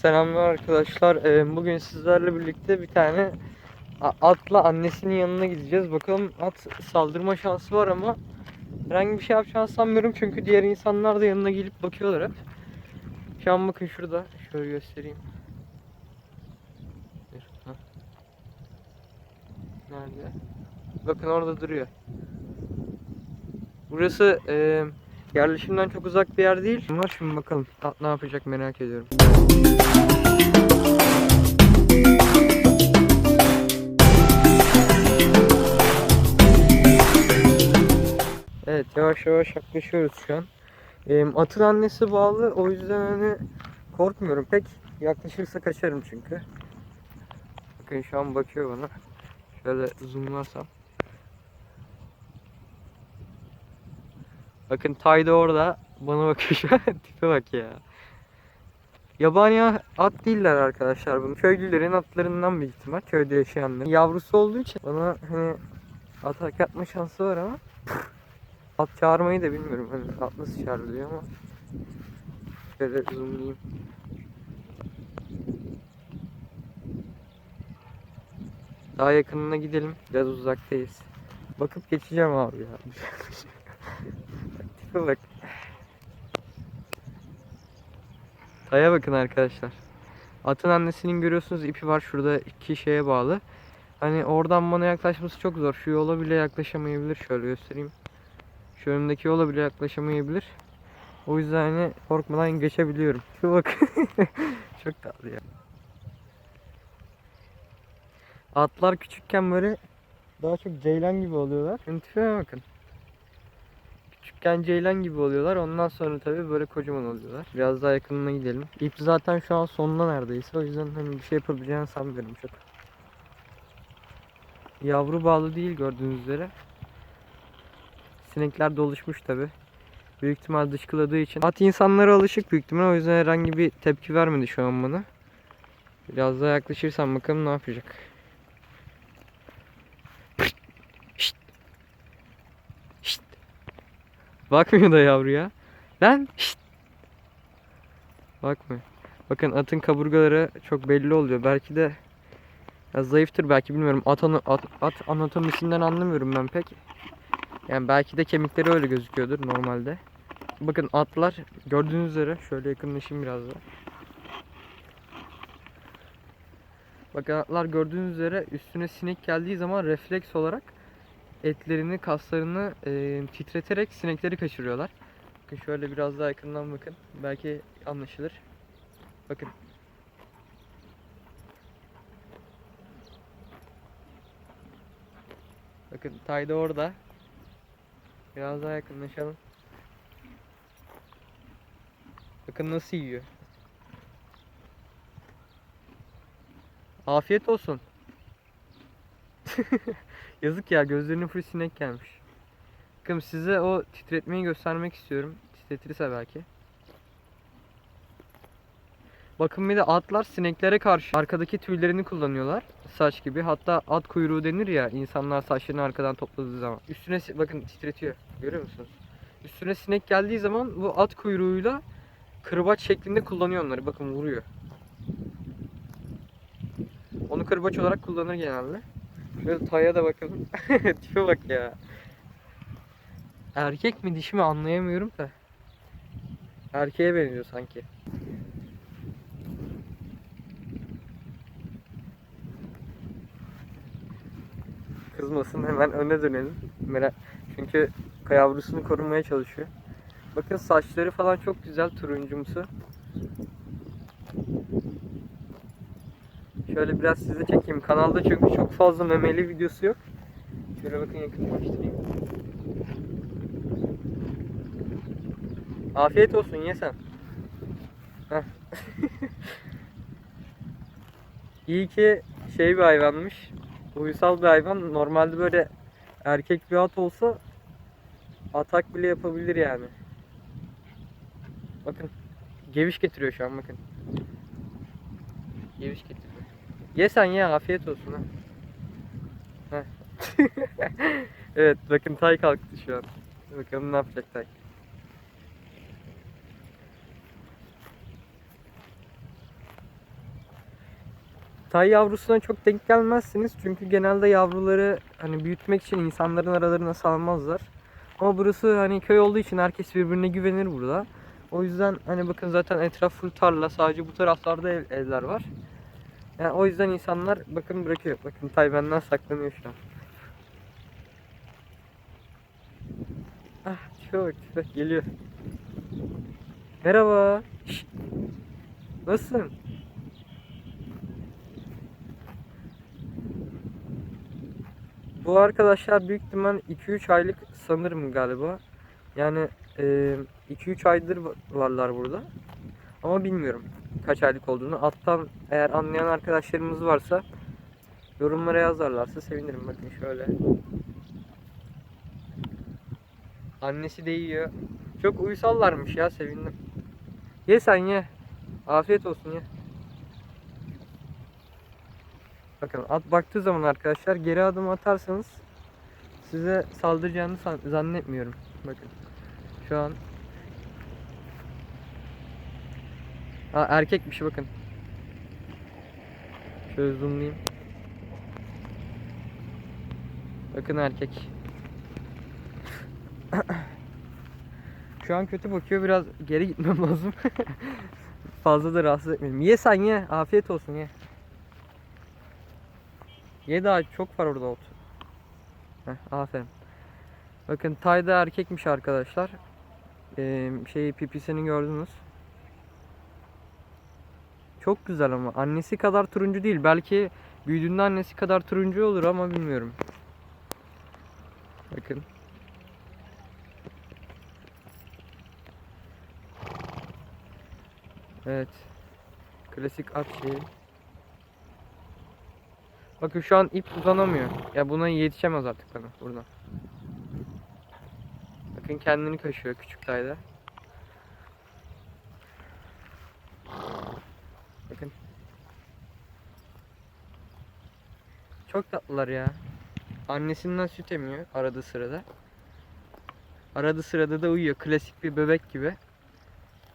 Selamlar arkadaşlar. Ee, Bugün sizlerle birlikte bir tane atla annesinin yanına gideceğiz. Bakalım at saldırma şansı var ama herhangi bir şey yapacağını sanmıyorum çünkü diğer insanlar da yanına gelip bakıyorlar hep. Şu an bakın şurada. Şöyle göstereyim. Nerede? Bakın orada duruyor. Burası e, yerleşimden çok uzak bir yer değil. Var şimdi bakalım. At ne yapacak merak ediyorum. Evet yavaş yavaş yaklaşıyoruz şu an. Atın annesi bağlı o yüzden hani korkmuyorum pek. Yaklaşırsa kaçarım çünkü. Bakın şu an bakıyor bana. Şöyle zoomlarsam. Bakın Tay da orada bana bakıyor şu an. Tipe bak ya. Yabani at değiller arkadaşlar bunu. Köylülerin atlarından büyük ihtimal. Köyde yaşayanların. Yavrusu olduğu için bana hani atak yapma şansı var ama at çağırmayı da bilmiyorum. Hani at nasıl çağrılıyor ama şöyle zoomlayayım. Daha yakınına gidelim. Biraz uzaktayız. Bakıp geçeceğim abi ya. Bak. Taya bakın arkadaşlar. Atın annesinin görüyorsunuz ipi var şurada iki şeye bağlı. Hani oradan bana yaklaşması çok zor. Şu yola bile yaklaşamayabilir. Şöyle göstereyim. Şu önümdeki yola bile yaklaşamayabilir. O yüzden hani korkmadan geçebiliyorum. Şu bak. çok tatlı ya. Atlar küçükken böyle daha çok ceylan gibi oluyorlar. Şimdi bakın. Küçükken ceylan gibi oluyorlar. Ondan sonra tabii böyle kocaman oluyorlar. Biraz daha yakınına gidelim. İp zaten şu an sonuna neredeyse. O yüzden hani bir şey yapabileceğini sanmıyorum çok. Yavru bağlı değil gördüğünüz üzere. Sinekler doluşmuş tabi. Büyük ihtimal dışkıladığı için. At insanlara alışık büyük ihtimal. O yüzden herhangi bir tepki vermedi şu an bana. Biraz daha yaklaşırsam bakalım ne yapacak. Şşt. Şşt. Bakmıyor da yavruya. Lan şşt. Bakmıyor. Bakın atın kaburgaları çok belli oluyor. Belki de ya zayıftır belki bilmiyorum. At, ana- at, at anatomisinden anlamıyorum ben pek. Yani belki de kemikleri öyle gözüküyordur normalde. Bakın atlar gördüğünüz üzere şöyle yakınlaşayım biraz da. Bakın atlar gördüğünüz üzere üstüne sinek geldiği zaman refleks olarak etlerini, kaslarını e, titreterek sinekleri kaçırıyorlar. Bakın şöyle biraz daha yakından bakın. Belki anlaşılır. Bakın. Bakın Tay da orada. Biraz daha yakınlaşalım. Bakın nasıl yiyor. Afiyet olsun. Yazık ya gözlerinin full sinek gelmiş. Bakın size o titretmeyi göstermek istiyorum. Titretirse belki. Bakın bir de atlar sineklere karşı arkadaki tüylerini kullanıyorlar. Saç gibi. Hatta at kuyruğu denir ya insanlar saçlarını arkadan topladığı zaman. Üstüne bakın titretiyor. Görüyor musunuz? Üstüne sinek geldiği zaman bu at kuyruğuyla kırbaç şeklinde kullanıyor onları. Bakın vuruyor. Onu kırbaç olarak kullanır genelde. Şöyle taya da bakalım. Tipe bak ya. Erkek mi dişi mi anlayamıyorum da. Erkeğe benziyor sanki. Kızmasın hemen öne dönelim. Merak çünkü yavrusunu korumaya çalışıyor. Bakın saçları falan çok güzel turuncumsu. Şöyle biraz size çekeyim. Kanalda çünkü çok fazla memeli videosu yok. Şöyle bakın yakınlaştırayım. Afiyet olsun ye sen. İyi ki şey bir hayvanmış. Uysal bir hayvan. Normalde böyle erkek bir at olsa atak bile yapabilir yani. Bakın. Geviş getiriyor şu an bakın. Geviş getiriyor. Ye sen ye afiyet olsun ha. Evet bakın Tay kalktı şu an. Bakalım ne yapacak Tay. Tay yavrusuna çok denk gelmezsiniz çünkü genelde yavruları hani büyütmek için insanların aralarına salmazlar. Ama burası hani köy olduğu için herkes birbirine güvenir burada. O yüzden hani bakın zaten etraf full tarla sadece bu taraflarda ev- evler var. Yani o yüzden insanlar bakın bırakıyor. Bakın Tay benden saklanıyor şu an. Ah çok bak geliyor. Merhaba. Şşt. Nasılsın? Bu arkadaşlar büyük ihtimal 2-3 aylık sanırım galiba. Yani 2-3 aydır va- varlar burada. Ama bilmiyorum kaç aylık olduğunu. Alttan eğer anlayan arkadaşlarımız varsa yorumlara yazarlarsa sevinirim. Bakın şöyle. Annesi de yiyor. Çok uysallarmış ya sevindim. Ye sen ye. Afiyet olsun ye. Bakın at baktığı zaman arkadaşlar geri adım atarsanız size saldıracağını zannetmiyorum. Bakın. Şu an Aa, erkekmiş bakın. Şöyle zoomlayayım. Bakın erkek. Şu an kötü bakıyor. Biraz geri gitmem lazım. Fazla da rahatsız etmeyelim. Ye sen ye. Afiyet olsun ye. Ye daha çok var orada ot. Heh, aferin. Bakın Tayda erkekmiş arkadaşlar. Ee, şey pipisini gördünüz. Çok güzel ama annesi kadar turuncu değil. Belki büyüdüğünde annesi kadar turuncu olur ama bilmiyorum. Bakın. Evet. Klasik at şeyi. Bakın şu an ip uzanamıyor. Ya buna yetişemez artık bana buradan. Bakın kendini kaşıyor küçük tayda. Bakın. Çok tatlılar ya. Annesinden süt emiyor arada sırada. Arada sırada da uyuyor. Klasik bir bebek gibi.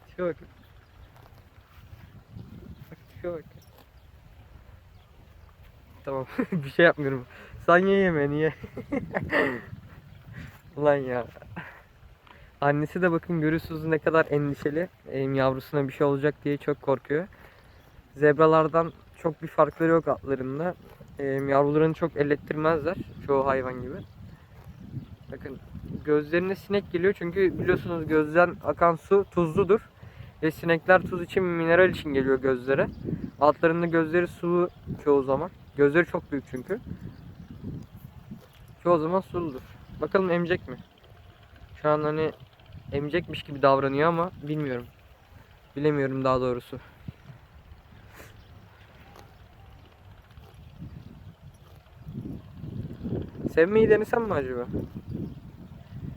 Tipe bakın. Bak tipe bak. Tamam. bir şey yapmıyorum. Sen ye yemeğini ye. Ulan ya. Annesi de bakın görüyorsunuz ne kadar endişeli. Yavrusuna bir şey olacak diye çok korkuyor. Zebralardan çok bir farkları yok atlarında. Em, yavrularını çok ellettirmezler. Çoğu hayvan gibi. Bakın gözlerine sinek geliyor çünkü biliyorsunuz gözden akan su tuzludur. Ve sinekler tuz için mineral için geliyor gözlere. Altlarında gözleri sulu çoğu zaman. Gözleri çok büyük çünkü. Çoğu zaman suludur. Bakalım emecek mi? Şu an hani emecekmiş gibi davranıyor ama bilmiyorum. Bilemiyorum daha doğrusu. Sevmeyi denesem mi acaba?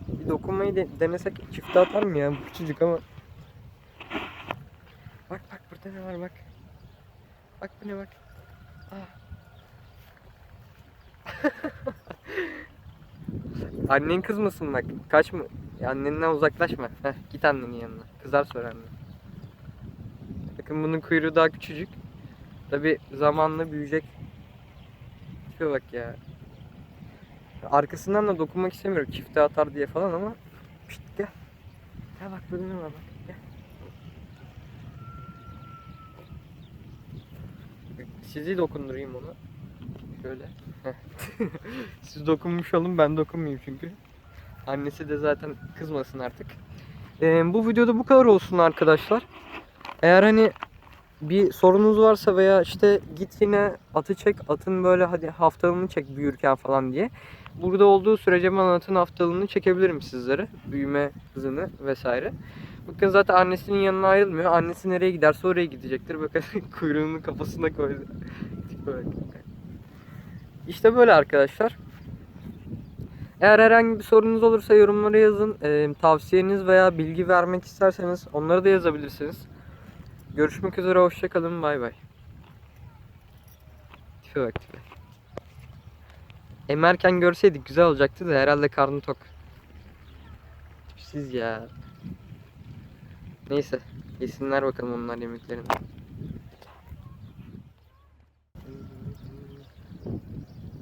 Bir dokunmayı de- denesek çifte atar mı ya bu küçücük ama. Bak bak burada ne var bak. Bak bu ne bak. Ah. Annen kızmasın bak. Kaçma. Annenden uzaklaşma. Heh, git annenin yanına. Kızar sonra anne. Bakın bunun kuyruğu daha küçücük. Tabi zamanla büyüyecek. Tipe bak ya. Arkasından da dokunmak istemiyorum çifte atar diye falan ama Pişt, gel. Gel bak burada ne var bak gel. Sizi dokundurayım onu. Şöyle. Siz dokunmuş olun ben dokunmayayım çünkü. Annesi de zaten kızmasın artık. Ee, bu videoda bu kadar olsun arkadaşlar. Eğer hani bir sorunuz varsa veya işte git yine atı çek atın böyle hadi haftalığını çek büyürken falan diye. Burada olduğu sürece ben atın haftalığını çekebilirim sizlere. Büyüme hızını vesaire. Bakın zaten annesinin yanına ayrılmıyor. Annesi nereye giderse oraya gidecektir. Bakın kuyruğunu kafasına koydu. İşte böyle arkadaşlar. Eğer herhangi bir sorunuz olursa yorumlara yazın. Ee, tavsiyeniz veya bilgi vermek isterseniz onları da yazabilirsiniz. Görüşmek üzere hoşçakalın bay bay. Tipe bak tipe. Emerken görseydik güzel olacaktı da herhalde karnı tok. Tipsiz ya. Neyse yesinler bakalım onlar yemeklerini.